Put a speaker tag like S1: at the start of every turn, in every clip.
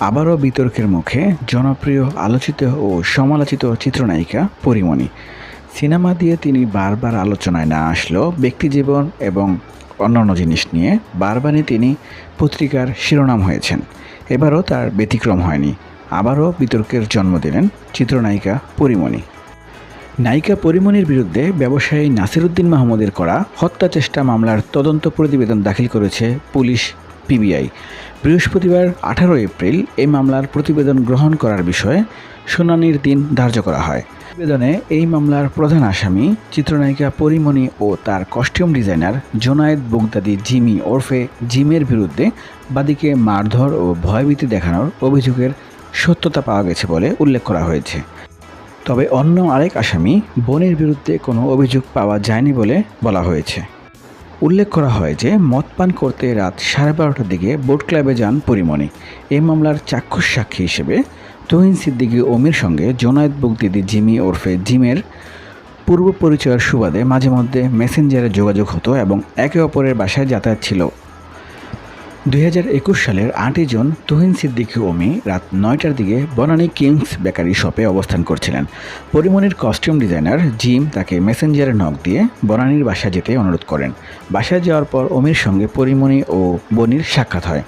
S1: আবারও বিতর্কের মুখে জনপ্রিয়, আলোচিত ও সমালোচিত চিত্রনায়িকা পরিমণি। সিনেমা দিয়ে তিনি বারবার আলোচনায় না আসলেও ব্যক্তিজীবন এবং অন্যান্য জিনিস নিয়ে বারবারই তিনি পত্রিকার শিরোনাম হয়েছেন। এবারও তার ব্যতিক্রম হয়নি। আবারও বিতর্কের জন্ম দিলেন চিত্রনায়িকা পরিমণি। নায়িকা পরিমণির বিরুদ্ধে ব্যবসায়ী নাসিরুদ্দিন মাহমুদের করা হত্যা চেষ্টা মামলার তদন্ত প্রতিবেদন দাখিল করেছে পুলিশ পিবিআই। বৃহস্পতিবার আঠারো এপ্রিল এই মামলার প্রতিবেদন গ্রহণ করার বিষয়ে শুনানির দিন ধার্য করা হয়। প্রতিবেদনে এই মামলার প্রধান আসামি, চিত্রনায়িকা পরিমণি ও তার costume designer Zonayed Bugdadi Jimmy ওরফে জিমের বিরুদ্ধে বাদীকে মারধর ও ভয়ভীতি দেখানোর অভিযোগের সত্যতা পাওয়া গেছে বলে উল্লেখ করা হয়েছে। তবে অন্য আরেক আসামি, বনির বিরুদ্ধে কোনো অভিযোগ পাওয়া যায়নি বলে বলা হয়েছে। উল্লেখ করা হয় যে মদ পান করতে রাত সাড়ে বারোটার দিকে বোট ক্লাবে যান পরিমণি। এই মামলার চাক্ষুষ সাক্ষী হিসেবে তহিন সিদ্দিকী ওমির সঙ্গে জোনায়েদ বুকদিদি জিমি ওরফে জিমের পূর্ব পরিচয়ের সুবাদে মাঝে মধ্যে মেসেঞ্জারে যোগাযোগ হতো এবং একে অপরের বাসায় যাতায়াত ছিল। দুই হাজার একুশ সালের আটই জুন তুহিন সিদ্দিকী ওমি রাত নয়টার দিকে বনানী কিংস বেকারি শপে অবস্থান করছিলেন। পরিমণির কস্টিউম ডিজাইনার জিম তাকে মেসেঞ্জারে নক দিয়ে বনানীর বাসায় যেতে অনুরোধ করেন। বাসায় যাওয়ার পর অমির সঙ্গে পরিমণি ও বনির সাক্ষাৎ হয়।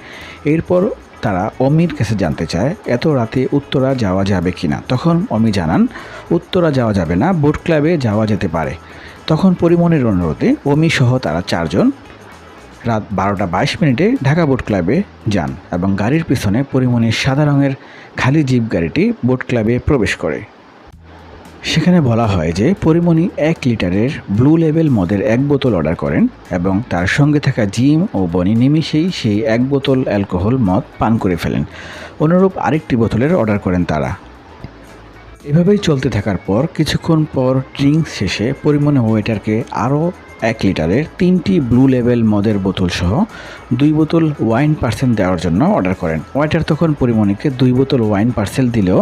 S1: এরপর তারা অমির কাছে জানতে চায়, এত রাতে উত্তরা যাওয়া যাবে কিনা? তখন অমি জানান, উত্তরা যাওয়া যাবে না, বোট ক্লাবে যাওয়া যেতে পারে। তখন পরিমণির অনুরোধে অমি সহ তারা চারজন রাত বারোটা বাইশ মিনিটে ঢাকা বোট ক্লাবে যান এবং গাড়ির পিছনে পরিমণির সাদা রঙের খালি জিপ গাড়িটি বোট ক্লাবে প্রবেশ করে। সেখানে বলা হয় যে পরিমণি এক লিটারের ব্লু লেভেল মদের এক বোতল অর্ডার করেন এবং তার সঙ্গে থাকা জিম ও বনি নিমিষেই সেই এক বোতল অ্যালকোহল মদ পান করে ফেলেন। অনুরূপ আরেকটি বোতলের অর্ডার করেন তারা। এভাবেই চলতে থাকার পর কিছুক্ষণ পর ড্রিঙ্কস শেষে পরিমণে ওয়েটারকে আরও এক লিটারের তিনটি ব্লু লেভেল মদের বোতল সহ দুই বোতল ওয়াইন পার্সেল দেওয়ার জন্য অর্ডার করেন। ওয়েটার তখন পরিমণিকে দুই বোতল ওয়াইন পার্সেল দিলেও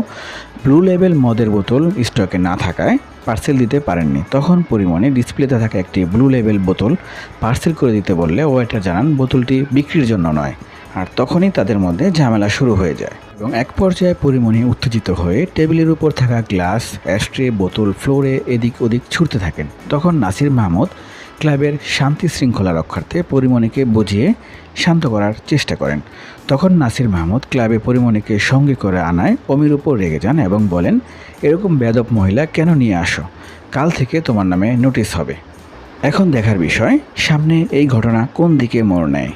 S1: ব্লু লেভেল মদের বোতল স্টকে না থাকায় পার্সেল দিতে পারেননি। তখন পরিমণি ডিসপ্লেতে থাকা একটি ব্লু লেভেল বোতল পার্সেল করে দিতে বললে ওয়েটার জানান বোতলটি বিক্রির জন্য নয়। আর তখনই তাদের মধ্যে ঝামেলা শুরু হয়ে যায়। এবং এক পর্যায়ে পরিমণি উত্তেজিত হয়ে টেবিলের উপর থাকা গ্লাস অ্যাস্ট্রে বোতল, ফ্লোরে এদিক ওদিক ছুটতে থাকেন। তখন নাসির মাহমুদ ক্লাবের শান্তি শৃঙ্খলা রক্ষার্থে পরিমণিকে বুঝিয়ে শান্ত করার চেষ্টা করেন। তখন নাসির মাহমুদ ক্লাবে পরিমণিকে সঙ্গে করে আনায় অমির উপর রেগে যান এবং বলেন, এরকম বেদব মহিলা কেন নিয়ে আসো? কাল থেকে তোমার নামে নোটিশ হবে। এখন দেখার বিষয়, সামনে এই ঘটনা কোন দিকে মোড় নেয়?